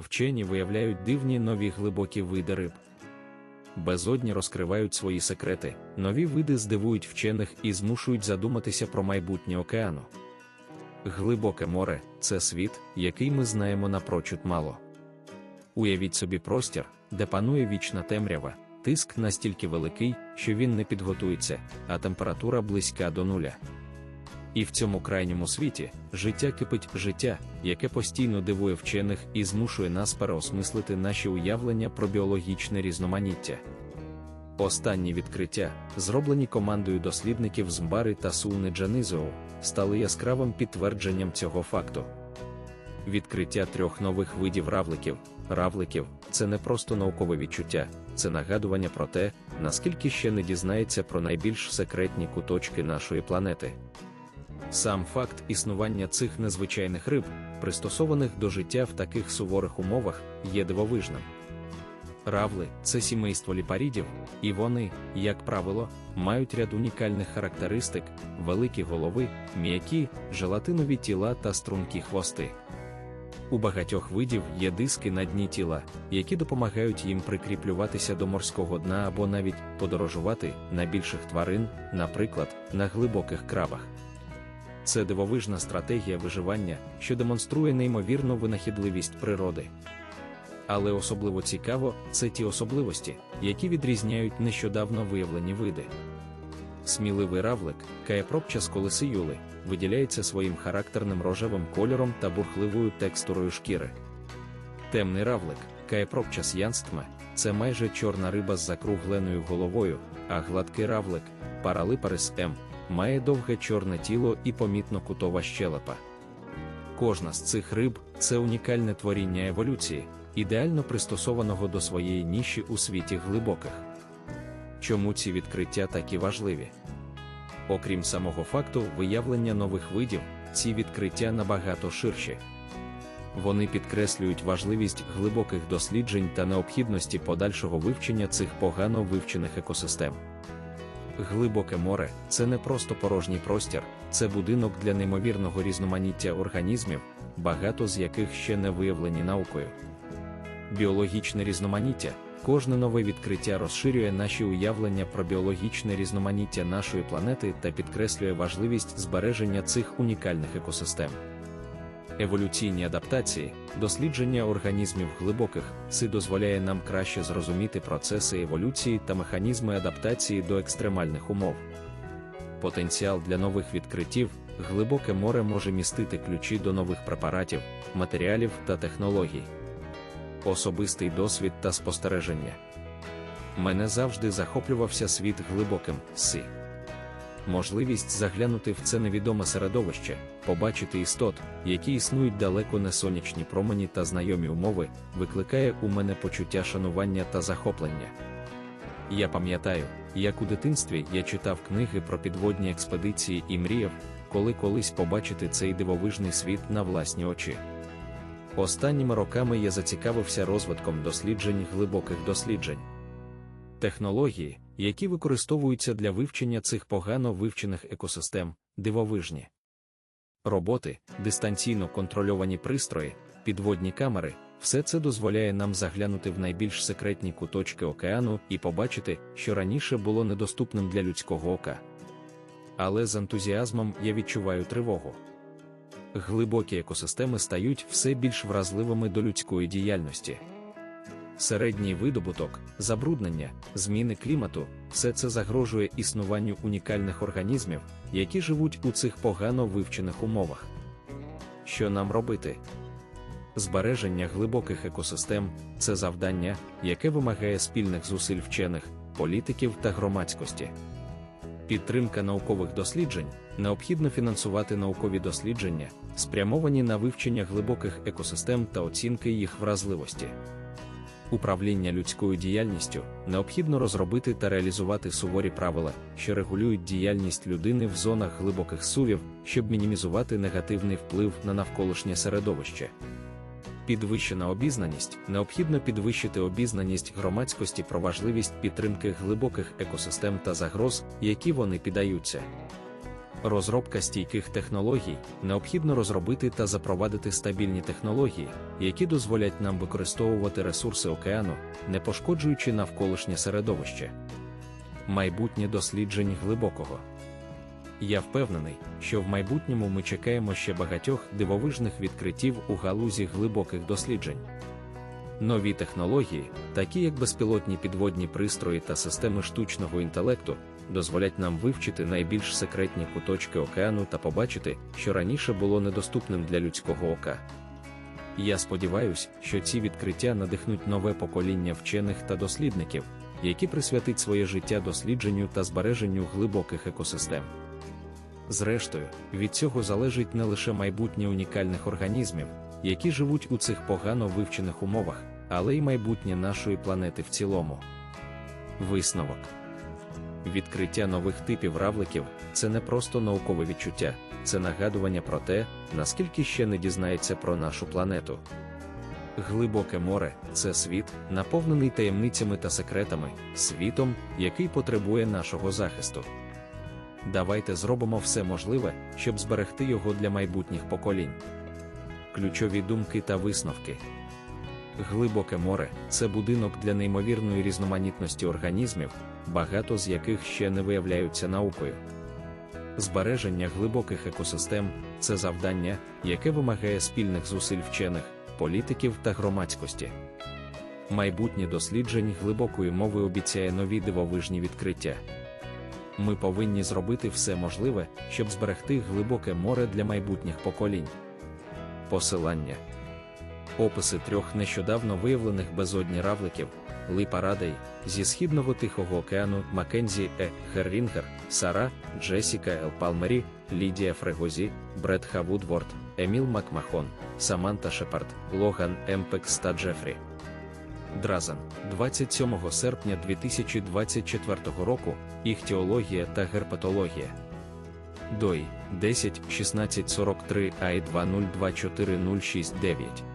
вчені виявляють дивні нові глибокі види риб. Безодні розкривають свої секрети, нові види здивують вчених і змушують задуматися про майбутнє океану. Глибоке море це світ, який ми знаємо напрочуд мало. Уявіть собі простір, де панує вічна темрява, тиск настільки великий, що він не підготується, а температура близька до нуля. І в цьому крайньому світі життя кипить життя, яке постійно дивує вчених і змушує нас переосмислити наші уявлення про біологічне різноманіття. Останні відкриття, зроблені командою дослідників з та Сулни Джанизоу, стали яскравим підтвердженням цього факту. Відкриття трьох нових видів равликів. Равликів це не просто наукове відчуття, це нагадування про те, наскільки ще не дізнається про найбільш секретні куточки нашої планети. Сам факт існування цих незвичайних риб, пристосованих до життя в таких суворих умовах, є дивовижним. Равли це сімейство ліпарідів, і вони, як правило, мають ряд унікальних характеристик, великі голови, м'які, желатинові тіла та стрункі хвости. У багатьох видів є диски на дні тіла, які допомагають їм прикріплюватися до морського дна або навіть подорожувати на більших тварин, наприклад, на глибоких крабах. Це дивовижна стратегія виживання, що демонструє неймовірну винахідливість природи. Але особливо цікаво це ті особливості, які відрізняють нещодавно виявлені види. Сміливий равлик, каєпропча з колеси юли, виділяється своїм характерним рожевим кольором та бурхливою текстурою шкіри. Темний равлик, каєпропчас янстме, це майже чорна риба з закругленою головою, а гладкий равлик, паралипарис М, має довге чорне тіло і помітно кутова щелепа. Кожна з цих риб це унікальне творіння еволюції, ідеально пристосованого до своєї ніші у світі глибоких. Чому ці відкриття такі важливі? Окрім самого факту виявлення нових видів, ці відкриття набагато ширші. Вони підкреслюють важливість глибоких досліджень та необхідності подальшого вивчення цих погано вивчених екосистем. Глибоке море це не просто порожній простір, це будинок для неймовірного різноманіття організмів, багато з яких ще не виявлені наукою. Біологічне різноманіття кожне нове відкриття розширює наші уявлення про біологічне різноманіття нашої планети та підкреслює важливість збереження цих унікальних екосистем. Еволюційні адаптації, дослідження організмів глибоких си дозволяє нам краще зрозуміти процеси еволюції та механізми адаптації до екстремальних умов. Потенціал для нових відкриттів, глибоке море може містити ключі до нових препаратів, матеріалів та технологій. Особистий досвід та спостереження. Мене завжди захоплювався світ глибоким си можливість заглянути в це невідоме середовище, побачити істот, які існують далеко не сонячні промені та знайомі умови, викликає у мене почуття шанування та захоплення. Я пам'ятаю, як у дитинстві я читав книги про підводні експедиції і мріяв, коли колись побачити цей дивовижний світ на власні очі. Останніми роками я зацікавився розвитком досліджень глибоких досліджень. Технології, які використовуються для вивчення цих погано вивчених екосистем, дивовижні. Роботи, дистанційно контрольовані пристрої, підводні камери, все це дозволяє нам заглянути в найбільш секретні куточки океану і побачити, що раніше було недоступним для людського ока. Але з ентузіазмом я відчуваю тривогу. Глибокі екосистеми стають все більш вразливими до людської діяльності середній видобуток, забруднення, зміни клімату все це загрожує існуванню унікальних організмів, які живуть у цих погано вивчених умовах. Що нам робити? Збереження глибоких екосистем це завдання, яке вимагає спільних зусиль вчених, політиків та громадськості. Підтримка наукових досліджень необхідно фінансувати наукові дослідження, спрямовані на вивчення глибоких екосистем та оцінки їх вразливості управління людською діяльністю необхідно розробити та реалізувати суворі правила, що регулюють діяльність людини в зонах глибоких сувів, щоб мінімізувати негативний вплив на навколишнє середовище. Підвищена обізнаність необхідно підвищити обізнаність громадськості про важливість підтримки глибоких екосистем та загроз, які вони піддаються. Розробка стійких технологій необхідно розробити та запровадити стабільні технології, які дозволять нам використовувати ресурси океану, не пошкоджуючи навколишнє середовище. Майбутнє досліджень глибокого. Я впевнений, що в майбутньому ми чекаємо ще багатьох дивовижних відкриттів у галузі глибоких досліджень. Нові технології, такі як безпілотні підводні пристрої та системи штучного інтелекту, дозволять нам вивчити найбільш секретні куточки океану та побачити, що раніше було недоступним для людського ока. Я сподіваюся, що ці відкриття надихнуть нове покоління вчених та дослідників, які присвятить своє життя дослідженню та збереженню глибоких екосистем. Зрештою, від цього залежить не лише майбутнє унікальних організмів, які живуть у цих погано вивчених умовах, але й майбутнє нашої планети в цілому. Висновок відкриття нових типів равликів це не просто наукове відчуття, це нагадування про те, наскільки ще не дізнається про нашу планету. Глибоке море це світ, наповнений таємницями та секретами, світом, який потребує нашого захисту. Давайте зробимо все можливе, щоб зберегти його для майбутніх поколінь. Ключові думки та висновки. Глибоке море це будинок для неймовірної різноманітності організмів, багато з яких ще не виявляються наукою. Збереження глибоких екосистем це завдання, яке вимагає спільних зусиль вчених, політиків та громадськості. Майбутнє досліджень глибокої мови обіцяє нові дивовижні відкриття. Ми повинні зробити все можливе, щоб зберегти глибоке море для майбутніх поколінь. Посилання описи трьох нещодавно виявлених безодні равликів Ли Парадей зі Східного Тихого океану Маккензі Е. Геррінгер, Сара, Джесіка Ел Палмері, Лідія Фрегозі, Бред Ха Вудворд, Еміл Макмахон, Саманта Шепард, Логан Емпекс та Джефрі. Дразан, 27 серпня 2024 року, іхтіологія та герпетологія. Дой 10 1643 ай 2024 069